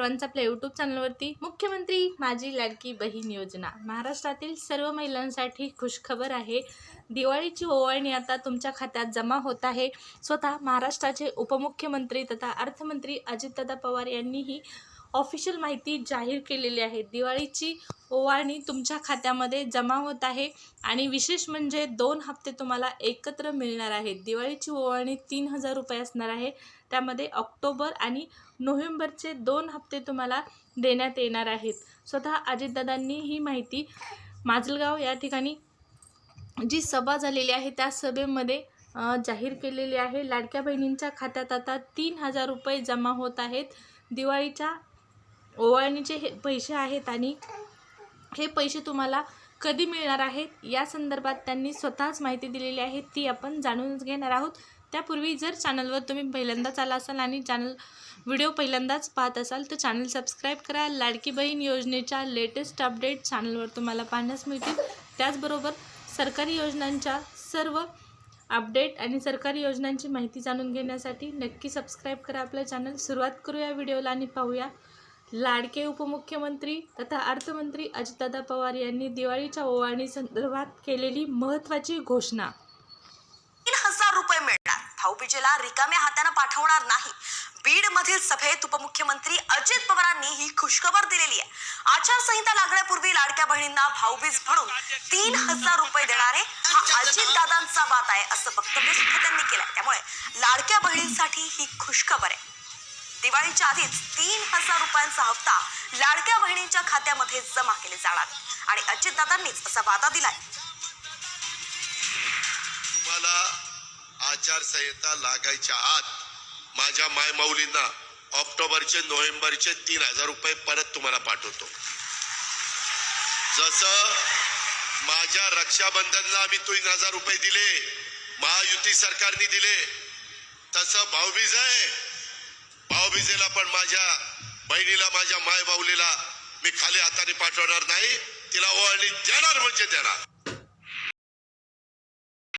सर्वांचं आपल्या यूट्यूब चॅनलवरती मुख्यमंत्री माझी लाडकी बहीण योजना. महाराष्ट्रातील सर्व महिलांसाठी खुशखबर आहे. दिवाळीची ओवाळणी आता तुमच्या खात्यात जमा होत आहे. स्वतः महाराष्ट्राचे उपमुख्यमंत्री तथा अर्थमंत्री अजितदादा पवार यांनीही ऑफिशियल माहिती जाहीर केलेली आहे. दिवाळीची ओवाळणी तुमच्या खात्यामध्ये जमा होत आहे आणि विशेष म्हणजे दोन हप्ते तुम्हाला एकत्र मिळणार आहेत. दिवाळीची ओवाळणी तीन हजार रुपये असणार आहे. त्यामध्ये ऑक्टोबर आणि नोव्हेंबरचे दोन हप्ते तुम्हाला देण्यात येणार आहेत. स्वतः अजितदादांनी ही माहिती माजलगाव या ठिकाणी जी सभा झालेली आहे त्या सभेमध्ये जाहीर केलेली आहे. लाडक्या बहिणींच्या खात्यात आता तीन हजार रुपये जमा होत आहेत. दिवाळीच्या ओवाळणीचे हे पैसे आहेत आणि हे पैसे तुम्हाला कधी मिळणार आहेत या संदर्भात त्यांनी स्वतःच माहिती दिलेली आहे ती आपण जाणूनच घेणार आहोत. त्यापूर्वी जर चॅनलवर तुम्ही पहिल्यांदाच आला असाल आणि चॅनल व्हिडिओ पहिल्यांदाच पाहत असाल तर चॅनल सबस्क्राईब करा. लाडकी बहीण योजनेच्या लेटेस्ट अपडेट चॅनलवर तुम्हाला पाहण्यास मिळतील. त्याचबरोबर सरकारी योजनांच्या सर्व अपडेट आणि सरकारी योजनांची माहिती जाणून घेण्यासाठी नक्की सबस्क्राईब करा आपलं चॅनल. सुरुवात करूया व्हिडिओला आणि पाहूया. लाडके उपमुख्यमंत्री तथा अर्थमंत्री अजितदादा पवार यांनी दिवाळीच्या ओवाळणी संदर्भात केलेली महत्वाची घोषणा. तीन हजार रुपये मिळणार. भाऊबीजेला रिकाम्या हाताने पाठवणार नाही. बीड मधील सभेत उपमुख्यमंत्री अजित पवारांनी ही खुशखबर दिलेली आहे. आचारसंहिता लागण्यापूर्वी लाडक्या बहिणींना भाऊबीज म्हणून तीन हजार रुपये देणारे हा अजित दादांचा वाद आहे असं वक्तव्य सुद्धा त्यांनी केलंय. त्यामुळे लाडक्या बहिणींसाठी ही खुशखबर आहे. दिवाळीच्या आधीच तीन हजार रुपयांचा हप्ता लाडक्या बहिणींच्या खात्यामध्ये जमा केले जाणार. आणि अजितदादांनीच असा वादा दिलाय. तुम्हाला आचारसंहिता लागायच्या आत माझ्या मायमाऊलींना ऑक्टोबरचे नोव्हेंबरचे तीन हजार रुपये परत तुम्हाला पाठवतो. जसं माझ्या रक्षाबंधनला आम्ही तीन हजार रुपये दिले महायुती सरकारने दिले तसं भाऊबीज आहे. भाऊबीजेला पण माझ्या बहिणीला माझ्या माय मी खाली हाताने पाठवणार नाही. तिला ओळणी देणार म्हणजे देणार.